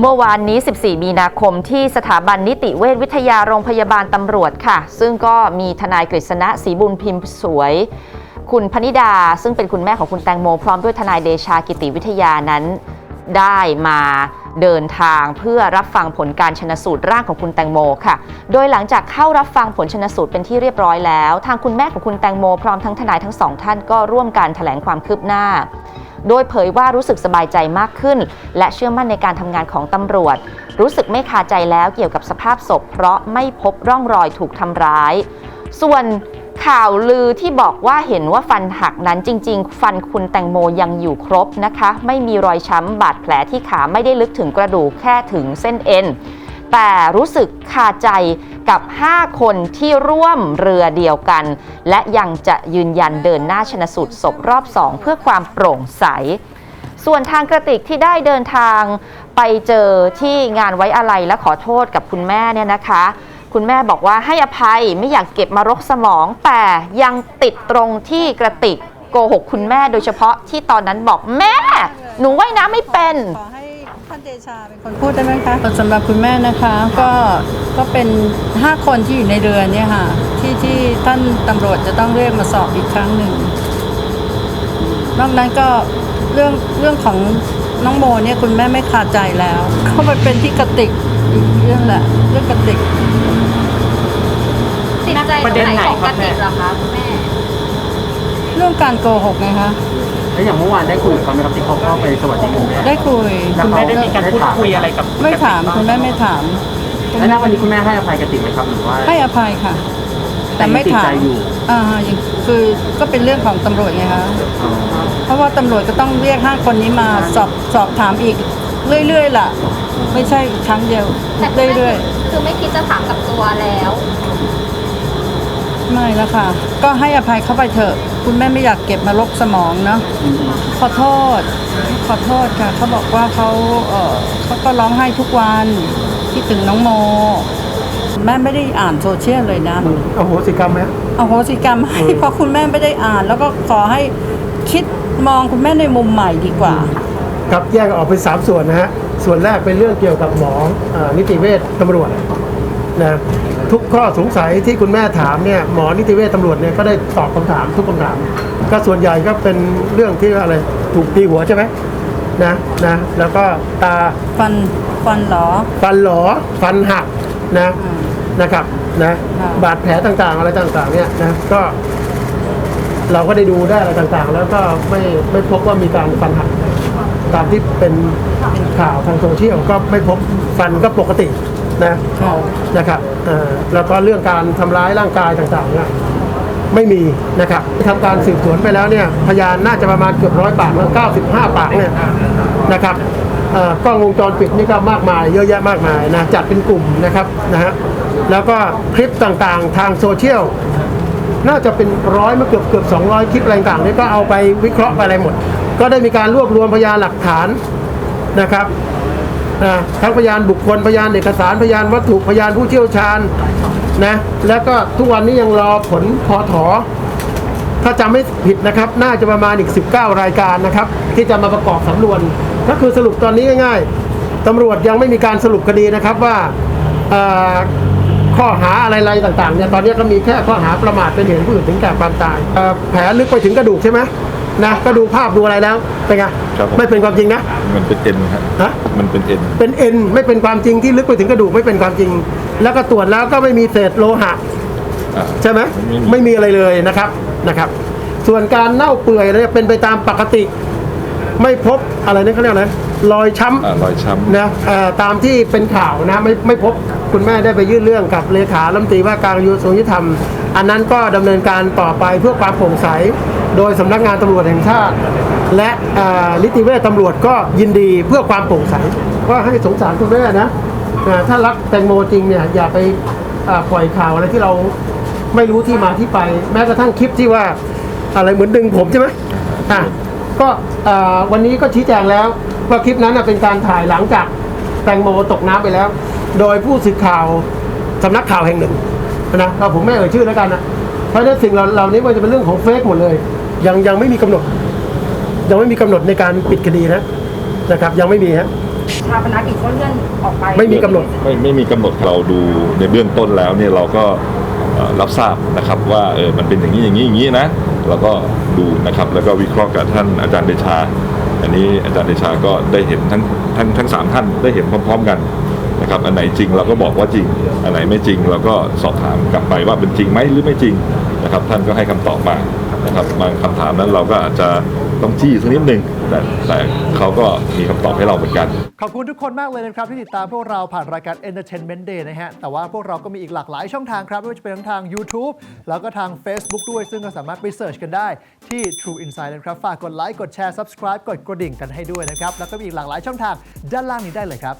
เมื่อวานนี้ 14 มีนาคมที่สถาบันนิติเวชวิทยาโรงพยาบาลตำรวจค่ะ ซึ่งก็มีทนายกฤษณะศรีบุญพิมพ์สวย คุณพนิดา ซึ่งเป็นคุณแม่ของคุณแตงโม พร้อมด้วยทนายเดชากิติวิทยานั้น ได้มาเดินทางเพื่อรับฟังผลการชนสูตรร่างของคุณแตงโมค่ะ โดยหลังจากเข้ารับฟังผลชนสูตรเป็นที่เรียบร้อยแล้ว ทางคุณแม่ของคุณแตงโม พร้อมทั้งทนายทั้งสองท่านก็ร่วมการแถลงความคืบหน้า โดยเผยว่ารู้สึกสบายใจมากขึ้น และเชื่อมั่นในการทำงานของตำรวจ รู้สึกไม่คาใจแล้วเกี่ยวกับสภาพศพ เพราะไม่พบร่องรอยถูกทำร้าย ส่วนข่าวลือที่บอกว่าเห็นว่าฟันหักนั้นจริง ๆ ฟันคุณแตงโมยังอยู่ครบนะคะ ไม่มีรอยช้ำบาดแผลที่ขาไม่ได้ลึกถึงกระดูกแค่ถึงเส้นเอ็นแต่รู้สึกคาใจ กับ 5 คนที่ร่วมเรือเดียวกัน และยังจะยืนยันเดินหน้าชนะสูตรศพรอบ 2 เพื่อความโปร่งใส ส่วนทางกระติกที่ได้เดินทางไปเจอที่งานไว้อะไรและขอโทษกับคุณแม่เนี่ยนะคะ คุณแม่บอกว่าให้อภัยไม่อยากเก็บมารกสมอง แต่ยังติดตรงที่กระติกโกหกคุณแม่โดยเฉพาะที่ตอนนั้นบอกแม่ หนูว่ายน้ำไม่เป็น ท่านเดชาเป็นคนพูดได้ไหมคะสำหรับคุณแม่นะคะก็ก็เป็น 5 คนที่อยู่ในเรือเนี่ยค่ะ ที่ที่ท่านตำรวจจะต้องเรียกมาสอบอีกครั้งหนึ่งนอกนั้นก็เรื่องเรื่องของน้องโมเนี่ยคุณแม่ไม่คาใจแล้วก็มันเป็นที่กระติกอีกเรื่องแหละเรื่องกระติก ติดใจประเด็นไหนของคกรับระติกเหรอคะคุณแม่ เรื่องการโกหกไงคะ แล้วอย่างเมื่อวานได้คุยกับเขาไหมครับที่เขาเข้าไปสวัสดีคุณแม่ได้คุย คุณแม่ได้มีการพูดคุยอะไรกับไม่ถามคุณแม่ไม่ถามคุณแล้วณแม่วันนี้คุณแม่ให้อภัยกติกไหมครับหรือว่า ให้อภัยค่ะ แต่ไม่ถามแต่ยังติดใจอยู่ อ่ายังคือก็เป็นเรื่องของตำรวจไงคะอ๋อเพราะว่าตำรวจก็ต้องเรียกห้าคนนี้มาสอบสอบถามอีกเรื่อยๆล่ะ ไม่ใช่ครั้งเดียวแต่คุณแม่เรื่อยคือไม่คิดจะถามกับตัวแล้วๆ ไม่แล้วค่ะ ก็ให้อภัยเขาไปเถอะ คุณแม่ไม่อยากเก็บมาลกสมองเนาะขอโทษ ขอโทษค่ะเขาบอกว่าเขาเออเขาก็ร้องไห้ทุกวันคิดถึงน้องโม แม่ไม่ได้อ่านโซเชียลเลยนะอโหสิกรรมไหมอโหสิกรรมให้เพราะคุณแม่ไม่ได้อ่าน แล้วก็ขอให้คิดมองคุณแม่ในมุมใหม่ดีกว่าครับแยกออกเป็นสามส่วนนะฮะ ส่วนแรกเป็นเรื่องเกี่ยวกับหมออานิติเวชตำรวจ นะทุกข้อสงสัยที่คุณแม่ถามเนี่ยหมอนิติเวชตำรวจเนี่ยก็ได้ตอบคำถามทุกคำถาม ก็ส่วนใหญ่ก็เป็นเรื่องที่อะไรถูกตีหัวใช่ไหมนะนะแล้วก็ตาฟันฟันเหรอฟันหลอฟันหักนะอืมนะครับนะค่ะบาดแผลต่างๆอะไรต่างๆเนี่ยนะก็ เราก็ได้ดูได้อะไรต่างๆ แล้วก็ไม่ไม่พบว่ามีการฟันหักตามที่เป็นข่าวทางโซเชียลก็ไม่พบฟันก็ปกติ นะค่ะนะครับเอ่อแล้วก็เรื่องการทำร้ายร่างกายต่างๆเนี่ยไม่มีนะครับทำการสืบสวนไปแล้วเนี่ยพยานน่าจะประมาณเกือบร้อยปากแล้ว95ปากเนี่ยนะครับเอ่อกล้องวงจรปิดนี่ก็มากมาย เยอะแยะมากมายนะจัดเป็นกลุ่มนะครับนะฮะแล้วก็คลิปต่างๆทางโซเชียลน่าจะเป็นร้อยมาเกือบเกือบสองร้อยคลิปอะไรต่างๆนี่ก็เอาไปวิเคราะห์ไปอะไรหมด ก็ได้มีการรวบรวมพยานหลักฐานนะครับ นะทั้งพยานบุคคลพยานเอกสารพยานวัตถุพยานผู้เชี่ยวชาญนะแล้วก็ทุกวันนี้ยังรอผลพอถอถ้าจำไม่ผิดนะครับ น่าจะประมาณอีก 19 รายการนะครับ ที่จะมาประกอบสำนวน ก็คือสรุปตอนนี้ง่ายๆตำรวจยังไม่มีการสรุปคดีนะครับว่าข้อหาอะไรๆต่างๆเนี่ยตอนนี้ก็มีแค่ข้อหาประมาทเป็นเหตุให้ผู้อื่นถึงแก่ความตายแผลลึกไปถึงกระดูกใช่ไหม นะก็ดูภาพดูอะไรแล้วเป็นไงครับผม ไม่เป็นความจริงนะมันเป็นเอ็นครับฮะมันเป็นเอ็นเป็นเอ็นไม่เป็นความจริงที่ลึกไปถึงกระดูกไม่เป็นความจริง แล้วก็ตรวจแล้วก็ไม่มีเศษโลหะ อ่า ใช่ไหมไม่มี ไม่มีอะไรเลยนะครับนะครับ ส่วนการเน่าเปื่อยเนี่ยเป็นไปตามปกติ ไม่พบอะไรนั่นเขาเรียกอะไรรอยช้อ่ารอยช้ำนะเอ่อตามที่เป็นข่าวนะไม่ไม่พบคุณแม่ได้ไปยื่นเรื่องกับเลขาลัมตรีว่าการกระทรวงยุติธรรม อันนั้นก็ดำเนินการต่อไปเพื่อความโปร่งใส โดยสำนักงานตำรวจแห่งชาติ และนิติเวชตำรวจก็ยินดีเพื่อความโปร่งใสก็ให้สงสารคุณแม่นะถ้ารักแตงโมจริงเนี่ยอย่าไปอ่าปล่อยข่าวอะไรที่เราไม่รู้ที่มาที่ไป แม้กระทั่งคลิปที่ว่าอะไรเหมือนดึงผมใช่ไหมอะก็วันนี้ก็ชี้แจงแล้วว่าคลิปนั้นเป็นการถ่ายหลังจากแตงโมตกน้ำไปแล้ว โดยผู้สื่อข่าวสำนักข่าวแห่งหนึ่งนะเราผมไม่เอ่ยชื่อแล้วกันนะเพราะฉะนั้นสิ่งเหล่าเหล่านี้มันจะเป็นเรื่องของเฟกหมดเลย ยังยังไม่มีกำหนด ยังไม่มีกำหนดในการปิดคดีนะนะครับ ยังไม่มีฮะชาปนกิจก็เลื่อนออกไปไม่มีกำหนดไม่ไม่มีกำหนดเราดูในเบื้องต้นแล้วเนี่ยเราก็เอ่อรับทราบนะครับว่าเออมันเป็นอย่างนี้อย่างนี้อย่างนี้นะเราก็ดูนะครับแล้วก็วิเคราะห์กับท่านอาจารย์เดชา อันนี้อาจารย์เดชาก็ได้เห็นทั้งทั้งทั้งสามท่านได้เห็นพร้อม ๆ กันนะครับอันไหนจริงเราก็บอกว่าจริง อันไหนไม่จริงเราก็สอบถามกลับไปว่าเป็นจริงไหมหรือไม่จริงนะครับท่านก็ให้คำตอบมา นะครับบางคำถามนั้นเราก็อาจจะต้องจี้สักนิดหนึ่งแต่แต่เขาก็มีคำตอบให้เราเหมือนกัน ขอบคุณทุกคนมากเลยนะครับ ที่ติดตามพวกเราผ่านรายการ Entertainment Day นะฮะ แต่ว่าพวกเราก็มีอีกหลากหลายช่องทางครับ ไม่ว่าจะเป็นทั้งทาง YouTube แล้วก็ทาง Facebook ด้วย ซึ่งก็สามารถไปเสิร์ชกันได้ที่ True Insight นะครับ ฝากกดไลค์กดแชร์ Subscribe กดกระดิ่งกันให้ด้วยนะครับ แล้วก็มีอีกหลากหลายช่องทางด้านล่างนี้ได้เลยครับ